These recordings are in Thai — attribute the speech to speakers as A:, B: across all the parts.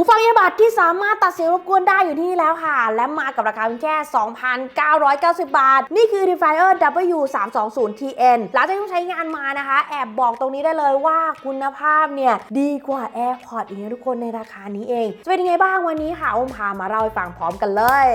A: หูฟังเอียบัดที่สามารถตัดเสียงรบกวนได้อยู่ที่นี่แล้วค่ะ และมากับราคาเพียงแค่ 2,990 บาท นี่คือ Defier W320TN หลังจากที่ใช้งานมานะคะ แอบบอกตรงนี้ได้เลยว่าคุณภาพเนี่ย ดีกว่า AirPods อีกนะทุกคนในราคานี้เอง จะเป็นยังไงบ้างวันนี้ค่ะอุ้มพามาเล่าให้ฟังพร้อมกันเลย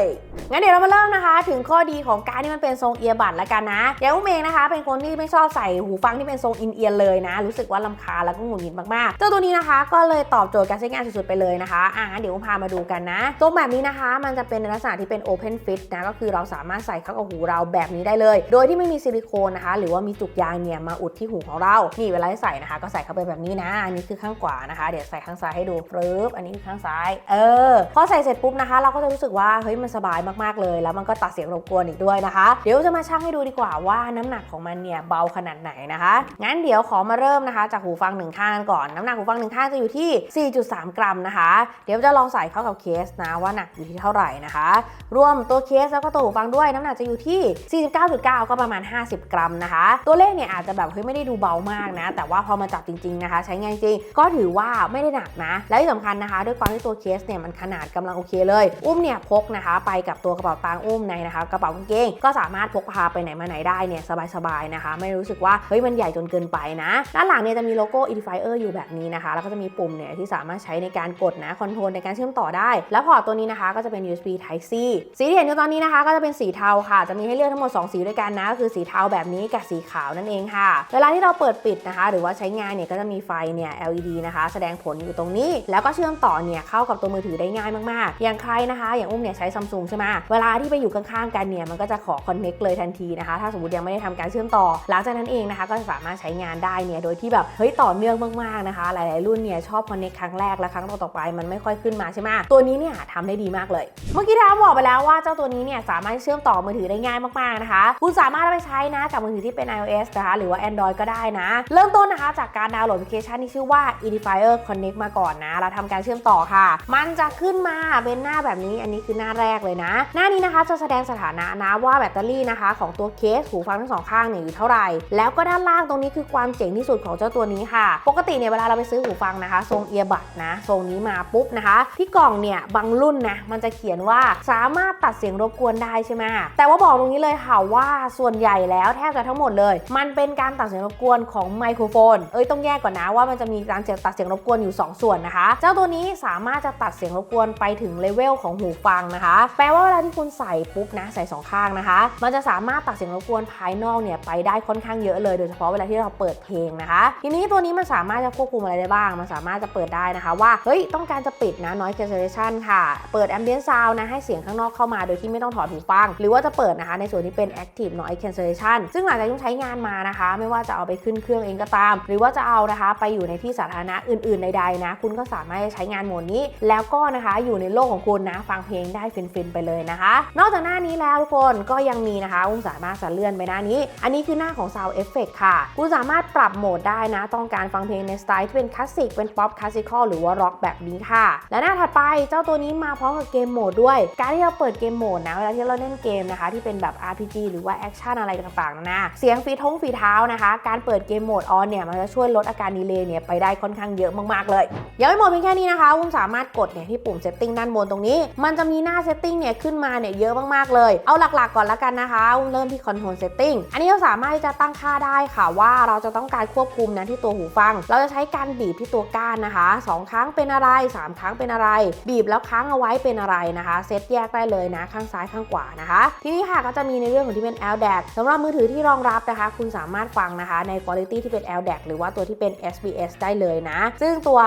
A: งั้นเดี๋ยวเรามาเริ่มนะคะ ถึงข้อดีของการที่มันเป็นทรงเอียบัดแล้วกันนะอย่างอุ้มเองนะคะ เป็นคนที่ไม่ชอบใส่หูฟังที่เป็นทรงอินเอียร์เลยนะ รู้สึกว่าลำคาแล้วก็หงุดหงิดมากๆ เจ้าตัวนี้นะคะ ก็เลยตอบโจทย์การใช้งานสุดๆไปเลยนะคะอะเดี๋ยวพามาดูกันนะทรงแบบนี้นะคะ มันจะเป็นลักษณะที่เป็น Open Fit นะ ก็คือเราสามารถใส่เข้ากับหูเราแบบนี้ได้เลย โดยที่ไม่มีซิลิโคนนะคะ หรือว่ามีจุกยางเนี่ยมาอุดที่หูของเรา นี่เวลาใส่นะคะ ก็ใส่เข้าไปแบบนี้นะ อันนี้คือข้างขวานะคะ เดี๋ยวใส่ข้างซ้ายให้ดูปึ๊บ อันนี้คือข้างซ้าย เออ พอใส่เสร็จปุ๊บนะคะ เราก็จะรู้สึกว่า เฮ้ย มันสบายมากๆเลย แล้วมันก็ตัดเสียงรบกวนอีกด้วยนะคะ เดี๋ยวจะมาชั่งให้ดูดีกว่าว่าน้ำหนักของมันเนี่ยเบาขนาดไหนนะคะ งั้นเดี๋ยวขอมาเริ่มนะคะ จากหูฟังหนึ่งข้างก่อน น้ำหนักหูฟังหนึ่งข้างจะอยู่ที่ 4.3 กรัมนะคะเดี๋ยวจะลองใส่เข้ากับเคสนะว่าหนักอยู่ที่เท่าไหร่นะคะ รวมตัวเคสแล้วก็ตัวหูฟังด้วยน้ำหนักจะอยู่ที่ 49.9 ก็ประมาณ 50 กรัมนะคะ ตัวเลขเนี่ยอาจจะแบบเฮ้ยไม่ได้ดูเบามากนะ แต่ว่าพอมาจับจริงๆนะคะ ใช้งานจริงก็ถือว่าไม่ได้หนักนะ และที่สำคัญนะคะ ด้วยความที่ตัวเคสเนี่ยมันขนาดกำลังโอเคเลย อุ้มเนี่ยพกนะคะ ไปกับตัวกระเป๋าตังค์อุ้มในนะคะกระเป๋ากางเกงก็สามารถพกพาไปไหนมาไหนได้เนี่ยสบายๆนะคะ ไม่รู้สึกว่าเฮ้ยมันใหญ่จนเกินไปนะด้านหลังเนี่ยจะมีโลโก้ Edifier อยู่แบบนี้นะคะ แล้วก็จะมีปุ่มเนี่ยที่สามารถใช้ในการกดนะคอนโทรลในการเชื่อมต่อได้ แล้วพอร์ตตัวนี้นะคะก็จะเป็น USB Type C สีที่เห็นอยู่ตอนนี้นะคะ ก็จะเป็นสีเทาค่ะ จะมีให้เลือกทั้งหมด 2 สีด้วยกันนะก็คือสีเทาแบบนี้กับสีขาวนั่นเองค่ะ เวลาที่เราเปิดปิดนะคะ หรือว่าใช้งานเนี่ยก็จะมีไฟเนี่ย LED นะคะ แสดงผลอยู่ตรงนี้ แล้วก็เชื่อมต่อเนี่ยเข้ากับตัวมือถือได้ง่ายมากๆ อย่างใครนะคะ อย่างอุ้มเนี่ยใช้ซัมซุงใช่ไหมเวลาที่ไปอยู่ข้างๆกันเนี่ยมันก็จะขอคอนเน็กเลยทันทีนะคะ ถ้าสมมติยังไม่ได้ทำการเชื่อมต่อ หลังจากนั้นเองนะคะก็จะสามารถใช้งานได้เนี่ยโดยที่แบบเฮ้ยต่อเนื่องมากๆนะคะ หลายๆรุ่นเนี่ยชอบคอนเน็กครั้งแรกและครั้งต่อๆไปมันไม่ค่อยขึ้นมาใช่ไหมตัวนี้เนี่ยทำได้ดีมากเลย เมื่อกี้ทามบอกไปแล้วว่าเจ้าตัวนี้เนี่ยสามารถเชื่อมต่อมือถือได้ง่ายมากๆนะคะ คุณสามารถไปใช้นะกับมือถือที่เป็น iOS นะคะหรือว่า Android ก็ได้นะ เริ่มต้นนะคะจากการดาวน์โหลดแอปพลิเคชันที่ชื่อว่า Edifier Connect มาก่อนนะแล้วทำการเชื่อมต่อค่ะ มันจะขึ้นมาเป็นหน้าแบบนี้อันนี้คือหน้าแรกเลยนะ หน้านี้นะคะจะแสดงสถานะนะว่าแบตเตอรี่นะคะของตัวเคสหูฟังทั้งสองข้างเนี่ยอยู่เท่าไหร่ แล้วก็ด้านล่างตรงนี้คือความเจ๋งที่สุดของเจ้าตัวนี้ค่ะ ปกติเนี่ยเวลาเราไปซื้อหูฟังนะคะ ทรงเอียบัดนะ ทรงนี้มาปุ๊บนะคะ ที่กล่องเนี่ยบางรุ่นนะมันจะเขียนว่าสามารถตัดเสียงรบกวนได้ใช่ไหมแต่ว่าบอกตรงนี้เลยค่ะว่าส่วนใหญ่แล้วแทบจะทั้งหมดเลย มันเป็นการตัดเสียงรบกวนของไมโครโฟน เอ้ยต้องแยกก่อนนะว่ามันจะมีการตัดเสียงรบกวนอยู่ 2 ส่วนนะคะ เจ้าตัวนี้สามารถจะตัดเสียงรบกวนไปถึงเลเวลของหูฟังนะคะ แปลว่าเวลาที่คุณใส่ปุ๊บนะใส่สองข้างนะคะ มันจะสามารถตัดเสียงรบกวนภายนอกเนี่ยไปได้ค่อนข้างเยอะเลยโดยเฉพาะเวลาที่เราเปิดเพลงนะคะ ทีนี้ตัวนี้มันสามารถจะควบคุมอะไรได้บ้าง มันสามารถจะเปิดได้นะคะ ว่าเฮ้ยต้องการจะปิดนะ noise cancellation ค่ะ เปิด ambient sound นะ ให้เสียงข้างนอกเข้ามาโดยที่ไม่ต้องถอดหูฟัง หรือว่าจะเปิดนะคะ ในส่วนที่เป็น active noise cancellation ซึ่งหลังจากที่ใช้งานมานะคะ ไม่ว่าจะเอาไปขึ้นเครื่องเองก็ตาม หรือว่าจะเอานะคะไปอยู่ในที่สาธารณะอื่นๆใดๆนะ คุณก็สามารถใช้งานโหมดนี้ แล้วก็นะคะอยู่ในโลกของคุณนะ ฟังเพลงได้ฟินๆไปเลยนะคะ นอกจากหน้านี้แล้วทุกคนก็ยังมีนะคะคุณสามารถจะเลื่อนไปหน้านี้ อันนี้คือหน้าของ sound effect ค่ะ คุณสามารถปรับโหมดได้นะ ต้องการฟังเพลงในสไตล์ที่เป็นคลาสสิกเป็นป๊อปคลาสสิคอลหรือว่าร็อกแบบนี้ค่ะ และหน้าถัดไปเจ้าตัวนี้มาพร้อมกับเกมโหมดด้วย การที่เราเปิดเกมโหมดนะเวลาที่เราเล่นเกมนะคะ ที่เป็นแบบ RPG หรือว่าแอคชั่นอะไรต่างๆนะนะเสียงฝีท้องฝีเท้านะคะ การเปิดเกมโหมดออนเนี่ยมันจะช่วยลดอาการดีเลย์เนี่ยไปได้ค่อนข้างเยอะมากๆเลยยังไม่หมดเพียงแค่นี้นะคะอุ้มสามารถกดเนี่ยที่ปุ่ม setting ด้านบนตรงนี้ มันจะมีหน้า setting เนี่ยขึ้นมาเนี่ยเยอะมากๆเลย เอาหลักๆก่อนละกันนะคะอุ้มเริ่มที่ control setting อันนี้เราสามารถจะตั้งค่าได้ค่ะว่าเราจะต้องการควบคุมนะที่ตัวหูฟัง เราจะใช้การบีบที่ตัวก้านนะคะ 2 ครั้งเป็นอะไร3 ครั้งเป็นอะไร บีบแล้วค้างเอาไว้เป็นอะไรนะคะเซตแยกได้เลยนะข้างซ้ายข้างขวานะคะ ทีนี้ค่ะก็จะมีในเรื่องของที่เป็น LDAC สำหรับมือถือที่รองรับนะคะ คุณสามารถฟังนะคะใน quality ที่เป็น LDAC หรือว่าตัวที่เป็น SBS ได้เลยนะ ซึ่งตัว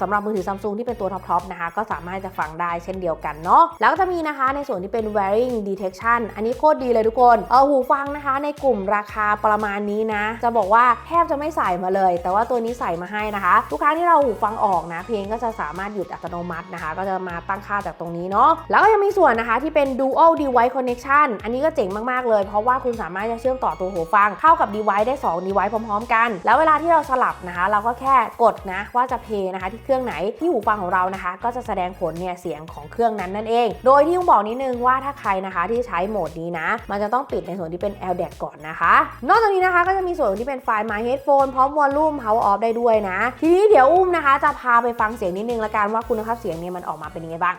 A: สำหรับมือถือซัมซุงที่เป็นตัวท็อปๆนะคะก็สามารถจะฟังได้เช่นเดียวกันเนาะแล้วก็จะมีนะคะในส่วนที่เป็น wearing detection อันนี้โคตรดีเลยทุกคนเออหูฟังนะคะ ในกลุ่มราคาประมาณนี้นะ จะบอกว่าแทบจะไม่ใส่มาเลย แต่ว่าตัวนี้ใส่มาให้นะคะทุกครั้งที่เราหูฟังออกนะเพลงก็จะสามารถหยุดอัตโนมัตินะคะ ก็จะมาตั้งค่าจากตรงนี้เนาะแล้วก็ยังมีส่วนนะคะที่เป็น dual device connection อันนี้ก็เจ๋งมาก ๆ เลย เพราะว่าคุณสามารถจะเชื่อมต่อตัวหูฟัง เข้ากับ device ได้ 2 device พร้อม ๆ กัน แล้วเวลาที่เราสลับนะคะ เราก็แค่กดนะว่าจะเพย์นะคะที่เครื่องไหนที่หูฟังของเรานะคะ ก็จะแสดงผลเนี่ยเสียงของเครื่องนั้นนั่นเอง โดยที่ต้องบอกนิดนึงว่าถ้าใครนะคะที่ใช้โหมดนี้นะ มันจะต้องปิดในส่วนที่เป็น LDAC ก่อนนะคะ นอกจากนี้นะคะก็จะมีส่วนที่เป็นไฟล์ My Headphone พร้อมวอลลุ่ม Power Off ได้ด้วยนะ ทีนี้เดี๋ยวอุ้มนะคะ จะพาไปฟังเสียงนิดนึงละกันกันว่าคุณภาพเสียงเนี่ยมันออกมาเป็นยังไงบ้าง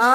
A: อ๋อ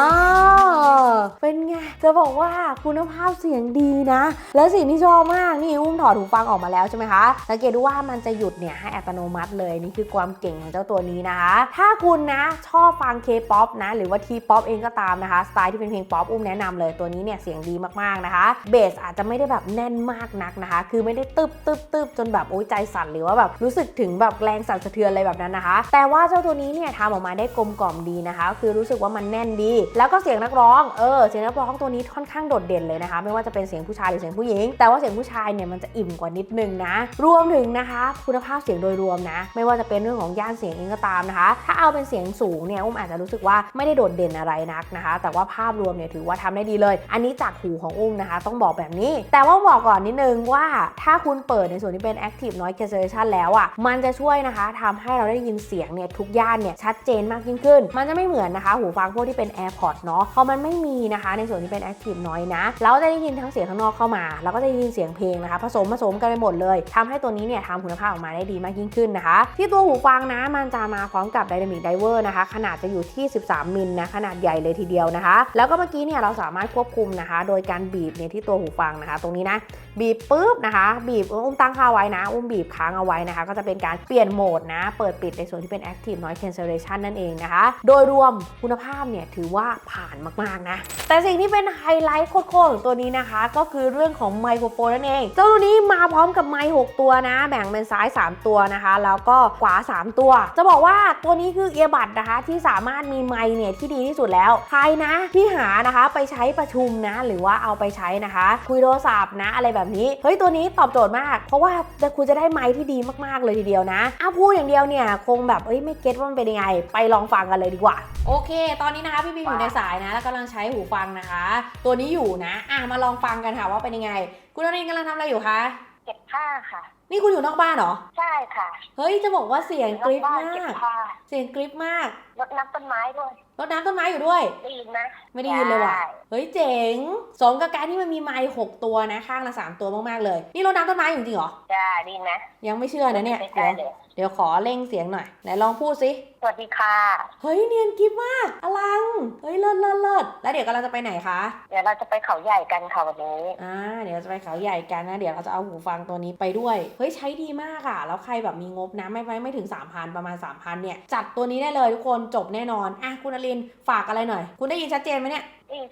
A: เป็นไง จะบอกว่าคุณภาพเสียงดีนะ และสิ่งที่ชอบมากนี่อุ้มถอดหูฟังออกมาแล้วใช่ไหมคะ สังเกตดูว่ามันจะหยุดเนี่ยให้อัตโนมัติเลยนี่คือความเก่งของเจ้าตัวนี้นะคะ ถ้าคุณนะชอบฟัง K-POP นะ หรือว่า T-POP เองก็ตามนะคะ สไตล์ที่เป็นเพลงป๊อปอุ้มแนะนำเลยตัวนี้เนี่ยเสียงดีมากๆนะคะ เบสอาจจะไม่ได้แบบแน่นมากนักนะคะ คือไม่ได้ตึบตึบตึบจนแบบโอ้ยใจสั่นหรือว่าแบบรู้สึกถึงแบบแรงสั่นสะเทือนอะไรแบบนั้นนะคะ แต่ว่าเจ้าตัวนี้เนี่ยทำออกมาได้กลมกล่อมดีนะคะ คือรู้สึกว่ามันแน่นดีแล้วก็เสียงนักร้อง เออ เสียงนักร้องตัวนี้ค่อนข้างโดดเด่นเลยนะคะ ไม่ว่าจะเป็นเสียงผู้ชายหรือเสียงผู้หญิง แต่ว่าเสียงผู้ชายเนี่ยมันจะอิ่มกว่านิดนึงนะ รวมถึงนะคะ คุณภาพเสียงโดยรวมนะ ไม่ว่าจะเป็นเรื่องของย่านเสียงเองก็ตามนะคะ ถ้าเอาเป็นเสียงสูงเนี่ยอุ้มอาจจะรู้สึกว่าไม่ได้โดดเด่นอะไรนักนะคะ แต่ว่าภาพรวมเนี่ยถือว่าทำได้ดีเลย อันนี้จากหูของอุ้มนะคะ ต้องบอกแบบนี้ แต่ว่าบอกก่อนนิดนึงว่าถ้าคุณเปิดในส่วนที่เป็น active noise cancellation แล้วอะมันจะช่วยนะคะทำให้เราได้ยินเสียงเนี่ยทุกย่านเนี่ยชัดเจนมากยิ่งขึ้น มันจะไม่เหมือนนะคะ หูฟังพวกที่เป็น AirPods เนาะพอมันไม่มีนะคะในส่วนที่เป็น active noise นะ เราก็จะได้ยินทั้งเสียงข้างนอกเข้ามา แล้วก็จะได้ยินเสียงเพลงนะคะ ผสมผสมกันไปหมดเลยทำให้ตัวนี้เนี่ยทำคุณภาพออกมาได้ดีมากยิ่งขึ้นนะคะ ที่ตัวหูฟังนะมันจะมาพร้อมกับ Dynamic Driver นะคะ ขนาดจะอยู่ที่ 13 มิลนะขนาดใหญ่เลยทีเดียวนะคะ แล้วก็เมื่อกี้เนี่ยเราสามารถควบคุมนะคะ โดยการบีบเนี่ยที่ตัวหูฟังนะคะ ตรงนี้นะบีบปุ๊บนะคะ บีบอุ้มตั้งค่าไว้นะ อุ้มบีบค้างเอาไว้นะคะ ก็จะเป็นการเปลี่ยนโหมดนะ เปิดปิดในส่วนที่เป็น active noise cancellation นั่นเองนะคะ โดยรวมคุณภาพเนี่ยถืือว่าผ่านมากๆนะ แต่สิ่งที่เป็นไฮไลท์โคตรๆของตัวนี้นะคะ ก็คือเรื่องของไมโครโฟนนั่นเองเจ้าตัวนี้มาพร้อมกับไมค์6ตัวนะ แบ่งเป็นซ้าย 3 ตัวนะคะ แล้วก็ขวา 3 ตัว จะบอกว่าตัวนี้คือเอียบัดนะคะ ที่สามารถมีไมค์เนี่ยที่ดีที่สุดแล้วใครนะที่หานะคะไปใช้ประชุมนะ หรือว่าเอาไปใช้นะคะ คุยโทรศัพท์นะ อะไรแบบนี้เฮ้ยตัวนี้ตอบโจทย์มาก เพราะว่าคุณจะได้ไมค์ที่ดีมากๆเลยทีเดียวนะอ้าพูดอย่างเดียวเนี่ยคงแบบเอ้ยไม่เก็ตว่ามันเป็นยังไง ไปลองฟังกันเลยดีกว่า โอเค ตอนนี้นะคะพี่บีมอยู่ในสายนะ แล้วกำลังใช้หูฟังนะคะ ตัวนี้อยู่นะ อะมาลองฟังกันค่ะว่าเป็นยังไง คุณนรินทร์กำลังทำอะไรอยู่คะ
B: เก็บผ้าค่ะ
A: นี่คุณอยู่นอกบ้านเหรอ
B: ใช่ค่ะ
A: เฮ้ยจะบอกว่าเสียงกริ๊บ
B: บ้าน
A: มา
B: เก็บ
A: ก
B: ผ้า
A: เสียงกริ๊บมาก
B: รดน้ำต้นไม้ด้วย
A: รดน้ำต้นไม้อยู่ด้วย
B: ได้ยินไหม
A: ไม่ได้ยินเลยว่ะ
B: ใช่
A: เฮ้ยเจ๋งสมกับการที่มันมีไมค์หกตัวนะข้างละสามตัวมากๆเลย นี่รดน้ำต้นไม้อยู่จริงเหรอ
B: จ้าได้ยินไหม
A: ยังไม่เชื่อนะเนี่ย
B: ใก
A: เดี๋ยว
B: ล้ๆเลย
A: เดี๋ยวขอเร่งเสียงหน่อย ไหนลองพูดสิ
B: สวัสดีค่ะ
A: เฮ้ยเนียนกริ๊บมาก อลัง เฮ้ยเลิศเลิศเลิศแล้วเดี๋ยวกำลังจะไปไหนคะ
B: เดี๋ยวเราจะไปเขาใหญ่กันค่ะวันนี้
A: อ่า เดี๋ยวเราจะไปเขาใหญ่กันนะ เดี๋ยวเราจะเอาหูฟังตัวนี้ไปด้วย เฮ้ยใช้ดีมากอะแล้วใครแบบมีงบนะไม่ไม่ไม่ถึง 3,000 ประมาณ 3,000 เนี่ย จัดตัวนี้ได้เลยทุกคนจบแน่นอน อะคุณอลินฝากอะไรหน่อย คุณได้ยินชัดเจนไหมเนี่ย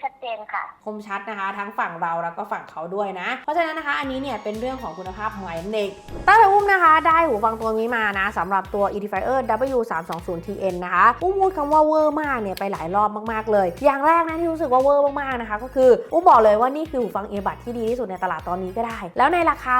B: ชัดเจนค่ะ
A: คมชัดนะคะ ทั้งฝั่งเราแล้วก็ฝั่งเขาด้วยนะ เพราะฉะนั้นนะคะ อันนี้เนี่ยเป็นเรื่องของคุณภาพไมค์นั่นเองตั้งแต่อุ้มนะคะ ได้หูฟังตัวนี้มานะสำหรับตัว Edifier W320TN นะคะอุ้มพูดคำว่าเวอร์มากเนี่ยไปหลายรอบมากๆเลย อย่างแรกนะที่รู้สึกว่าเวอร์มากๆนะคะ ก็คืออุ้มบอกเลยว่านี่คือหูฟังเอบัดที่ดีที่สุดในตลาดตอนนี้ก็ได้ แล้วในราคา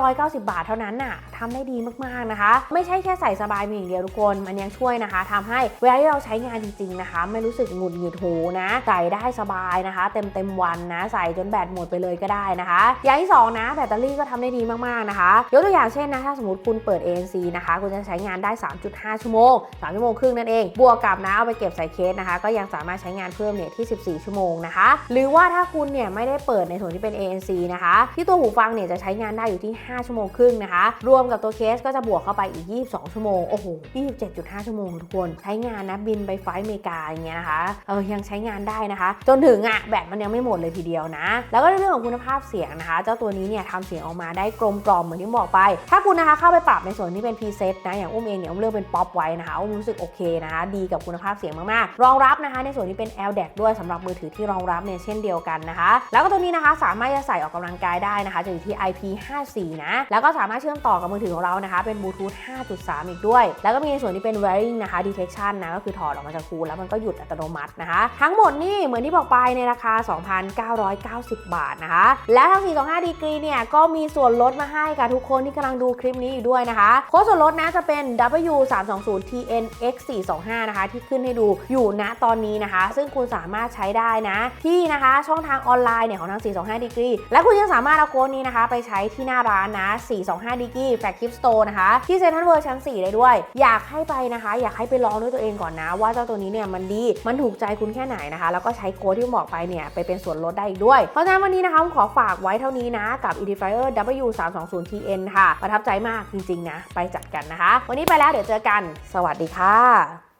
A: 2,990 บาทเท่านั้นน่ะทำได้ดีมากๆนะคะ ไม่ใช่แค่ใส่สบายมีอย่างเดียวทุกคนมันยังช่วยนะคะทำให้เวลาที่เราใช้งานจริงๆนะคะ ไม่รู้สึกหงุดหงิดหูนะใส่ได้สบายนะคะ เต็มเต็มวันนะใส่จนแบตหมดไปเลยก็ได้นะคะ อย่างที่สองนะแบตเตอรี่ก็ทำได้ดีมากๆนะคะยกตัวอย่างเช่นนะถ้าสมมติคุณเปิด ANC นะคะ คุณจะใช้งานได้ 3.5 ชั่วโมง 3 ชั่วโมงครึ่งนั่นเอง บวกกับนะเอาไปเก็บใส่เคสนะคะ ก็ยังสามารถใช้งานเพิ่มเนี่ยที่ 14 ชั่วโมงนะคะ หรือว่าถ้าคุณเนี่ยไม่ได้เปิดในส่วนที่เป็น ANC นะคะ ที่ตัวหูฟังเนี่ยจะใช้งานได้อยู่ที่ 5 ชั่วโมงครึ่งนะคะ รวมกับตัวเคสก็จะบวกเข้าไปอีก 22 ชั่วโมงโอ้โห27.5 ชั่วโมงทุกคนใช้งานนะบินไปไฟล์อเมริกาอย่างเงี้ยนะคะเออยังใช้งานได้นะคะจนถึงอะแบตมันยังไม่หมดเลยทีเดียวนะ แล้วก็เรื่องของคุณภาพเสียงนะคะ เจ้าตัวนี้เนี่ยทำเสียงออกมาได้กลมกล่อมเหมือนที่บอกไป ถ้าคุณนะคะเข้าไปปรับในส่วนที่เป็นพรีเซตนะอย่างอุ้มเองเนี่ยอุ้มเลือกเป็นป๊อปไว้นะคะอุ้มรู้สึกโอเคนะคะ ดีกับคุณภาพเสียงมากๆ รองรับนะคะ ในส่วนที่เป็น LDAC ด้วยสำหรับมือถือที่รองรับเนี่ยเช่นเดียวกันนะคะ แล้วก็ตัวนี้นะคะสามารถจะใส่ออกกำลังกายได้นะคะจะอยู่ที่ IP54 นะแล้วก็สามารถเชื่อมต่อกับมือถือของเรานะคะ เป็นบลูทูธ5.3 อีกด้วย แล้วก็มีในส่วนที่เป็น wearing นะคะ detection นะก็คือถอดออกมาจากคูลแล้วมันก็หยุดอัตโนมัตินะคะ ทั้งหมดนี่เหมือนที่บอกไปในราคา 2,990 บาทนะคะ และทั้ง425 ดีกรีเนี่ย ก็มีส่วนลดมาให้กับทุกคนที่กำลังดูคลิปนี้อยู่ด้วยนะคะ โค้ดส่วนลดนะจะเป็น W320TNX425 นะคะ ที่ขึ้นให้ดูอยู่ณตอนนี้นะคะ ซึ่งคุณสามารถใช้ได้นะ ที่นะคะช่องทางออนไลน์เนี่ยของทาง 425 ดีกรี และคุณยังสามารถเอาโค้ดนี้นะคะ ไปใช้ที่หน้าร้านนะ 425 ดีกรีแฟลกชิพสโตร์นะคะ ที่เซ็นทรัลเวิร์ชั้น 4 ได้ด้วย อยากให้ไปนะคะ อยากให้ไปลองด้วยตัวเองก่อนนะ ว่าเจ้าตัวนี้เนี่ยมันดี มันถูกใจคุณแค่ไหนนะคะ แล้วก็ใช้โค้ดที่ผมบอกไปเนี่ยไปเป็นส่วนลดได้อีกด้วย เพราะฉะนั้นวันนี้นะคะผมขอฝากไว้เท่านี้นะ กับ Edifier W320TN ค่ะ ประทับใจมากจริงๆนะ ไปจัดกันนะคะ วันนี้ไปแล้วเดี๋ยวเจอกัน สวัสดีค่ะ